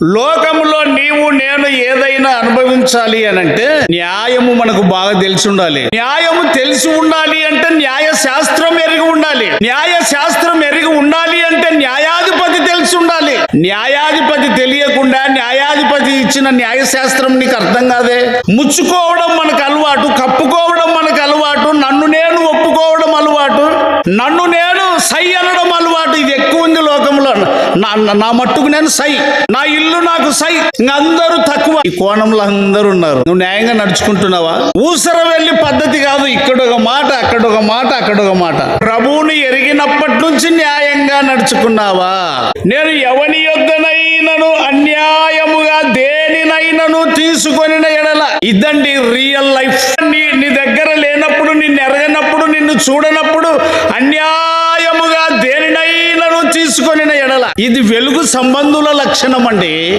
లోకములో నీవు నేను ఏదైనా అనుభవించాలి అని అంటే న్యాయము మనకు బాగా తెలిసి ఉండాలి. న్యాయము తెలిసి ఉండాలి అంటే న్యాయ శాస్త్రం ఎరిగి ఉండాలి. న్యాయ శాస్త్రం ఎరిగి ఉండాలి అంటే న్యాయాధిపతి తెలిసి ఉండాలి. న్యాయాధిపతి తెలియకుండా న్యాయాధిపతి ఇచ్చిన న్యాయ శాస్త్రం నీకు అర్థం కాదే? ముచ్చుకోవడం మనకు అలవాటు కప్పుకోవడం మనకు అలవాటు నన్ను నేను ఒప్పుకోవడం అలవాటు నన్ను నేను సై అనడం అలవాటు ఇది ఎక్కువ ఉంది లోకంలో నా మట్టుకు నేను సై. నా ఇల్లు నాకు సై. అందరూ తక్కువ. ఈ కోణంలో అందరూ ఉన్నారు. నువ్వు న్యాయంగా నడుచుకుంటున్నావా? ఊసర వెళ్ళి పద్ధతి కాదు. ఇక్కడ ఒక మాట అక్కడ ఒక మాట అక్కడ ఒక మాట. ప్రభువుని ఎరిగినప్పటి నుంచి న్యాయంగా నడుచుకున్నావా? నేను ఎవని యొద్దనైనను అన్యాయముగా దేనినైనను తీసుకొని ఎడల. ఇదండి రియల్ లైఫ్ నీ నీ దగ్గర లేనప్పుడు నిన్ను ఎరగనప్పుడు నిన్ను చూడనప్పుడు అన్యాయ దేనినైనను తీసుకొని ఎడల. ఇది వెలుగు సంబంధుల లక్షణం అండి